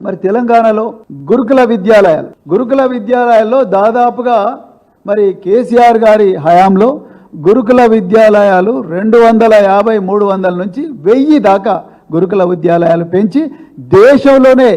మరి తెలంగాణలో గురుకుల విద్యాలయాలు. గురుకుల విద్యాలయాల్లో దాదాపుగా మరి కేసీఆర్ గారి హయాంలో గురుకుల విద్యాలయాలు రెండు వందల యాభై మూడు వందల నుంచి వెయ్యి దాకా గురుకుల విద్యాలయాలు పెంచి దేశంలోనే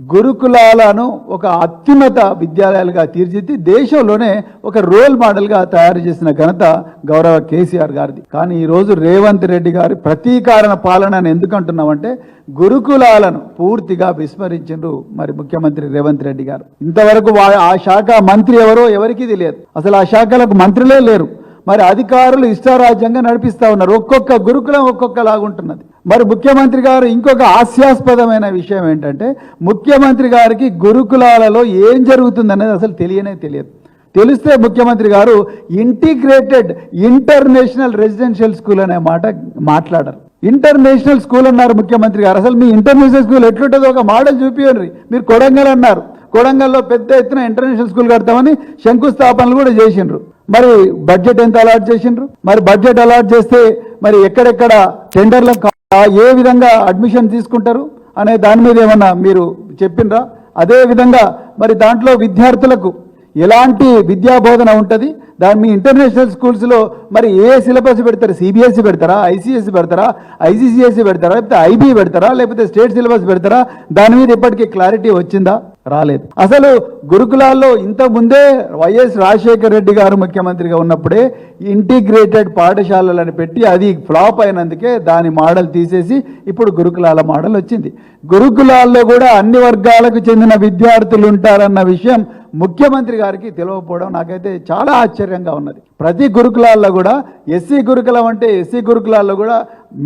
గురుకులాలను ఒక అత్యున్నత విద్యాలయాలుగా తీర్చిదిద్ది దేశంలోనే ఒక రోల్ మోడల్గా తయారు చేసిన ఘనత గౌరవ కేసీఆర్ గారిది. కానీ ఈరోజు రేవంత్ రెడ్డి గారి ప్రతీకారణ పాలన అని గురుకులాలను పూర్తిగా విస్మరించిండ్రు మరి ముఖ్యమంత్రి రేవంత్ రెడ్డి గారు. ఇంతవరకు ఆ శాఖ మంత్రి ఎవరో ఎవరికీ తెలియదు. అసలు ఆ శాఖలకు మంత్రులే లేరు. మరి అధికారులు ఇష్టారాజ్యంగా నడిపిస్తా ఉన్నారు. ఒక్కొక్క గురుకులం ఒక్కొక్కలాగుంటున్నది. మరి ముఖ్యమంత్రి గారు ఇంకొక హాస్యాస్పదమైన విషయం ఏంటంటే ముఖ్యమంత్రి గారికి గురుకులాలలో ఏం జరుగుతుందనేది అసలు తెలియనే తెలియదు. తెలిస్తే ముఖ్యమంత్రి గారు ఇంటిగ్రేటెడ్ ఇంటర్నేషనల్ రెసిడెన్షియల్ స్కూల్ అనే మాట మాట్లాడరు. ఇంటర్నేషనల్ స్కూల్ అన్నారు ముఖ్యమంత్రి గారు. అసలు మీ ఇంటర్నేషనల్ స్కూల్ ఎట్లుంటుందో ఒక మోడల్ చూపించండి మీరు కొడంగల్ అన్నారు. కొడంగల్లో పెద్ద ఎత్తున ఇంటర్నేషనల్ స్కూల్ కడతామని శంకుస్థాపనలు కూడా చేసిండ్రు. మరి బడ్జెట్ ఎంత అలాట్ చేసిండ్రు? మరి బడ్జెట్ అలాట్ చేస్తే మరి ఎక్కడెక్కడ టెండర్లకు ఏ విధంగా అడ్మిషన్ తీసుకుంటారు? అనే దాని మీద ఏమన్నా మీరు చెప్పిండ్రా అదే విధంగా మరి దాంట్లో విద్యార్థులకు ఎలాంటి విద్యా బోధన ఉంటుంది? దాని మీ ఇంటర్నేషనల్ స్కూల్స్లో మరి ఏ సిలబస్ పెడతారు? సిబిఎస్ఈ పెడతారా? ఐసిఎస్సి పెడతారా? ఐసీసీఎస్సి పెడతారా? లేకపోతే ఐబీ పెడతారా? లేకపోతే స్టేట్ సిలబస్ పెడతారా? దాని మీద ఇప్పటికీ క్లారిటీ వచ్చిందా? రాలేదు. అసలు గురుకులాల్లో ఇంత ముందే వైఎస్ రాజశేఖర రెడ్డి గారు ముఖ్యమంత్రిగా ఉన్నప్పుడే ఇంటిగ్రేటెడ్ పాఠశాలలను పెట్టి అది ఫ్లాప్ అయినందుకే దాని మోడల్ తీసేసి ఇప్పుడు గురుకులాల మోడల్ వచ్చింది. గురుకులాల్లో కూడా అన్ని వర్గాలకు చెందిన విద్యార్థులు ఉంటారన్న విషయం ముఖ్యమంత్రి గారికి తెలియకపోవడం నాకైతే చాలా ఆశ్చర్యంగా ఉన్నది. ప్రతి గురుకులాల్లో కూడా ఎస్సీ గురుకులం అంటే ఎస్సీ గురుకులాల్లో కూడా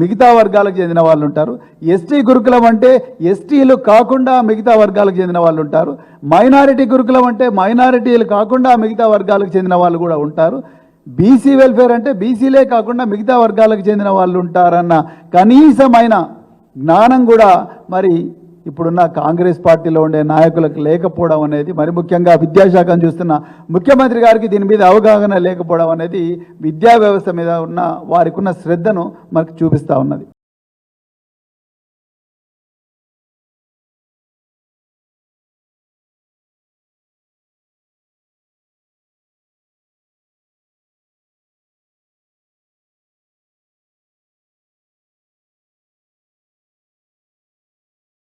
మిగతా వర్గాలకు చెందిన వాళ్ళు ఉంటారు. ఎస్టీ గురుకులం అంటే ఎస్టీలు కాకుండా మిగతా వర్గాలకు చెందిన వాళ్ళు ఉంటారు. మైనారిటీ గురుకులం అంటే మైనారిటీలు కాకుండా మిగతా వర్గాలకు చెందిన వాళ్ళు కూడా ఉంటారు. బీసీ వెల్ఫేర్ అంటే బీసీలే కాకుండా మిగతా వర్గాలకు చెందిన వాళ్ళు ఉంటారన్న కనీసమైన జ్ఞానం కూడా మరి ఇప్పుడున్న కాంగ్రెస్ పార్టీలో ఉండే నాయకులకు లేకపోవడం అనేది మరి ముఖ్యంగా విద్యాశాఖను చూస్తున్న ముఖ్యమంత్రి గారికి దీని మీద అవగాహన లేకపోవడం అనేది విద్యా వ్యవస్థ మీద ఉన్న వారికి ఉన్న శ్రద్ధను మనకు చూపిస్తూ ఉన్నది.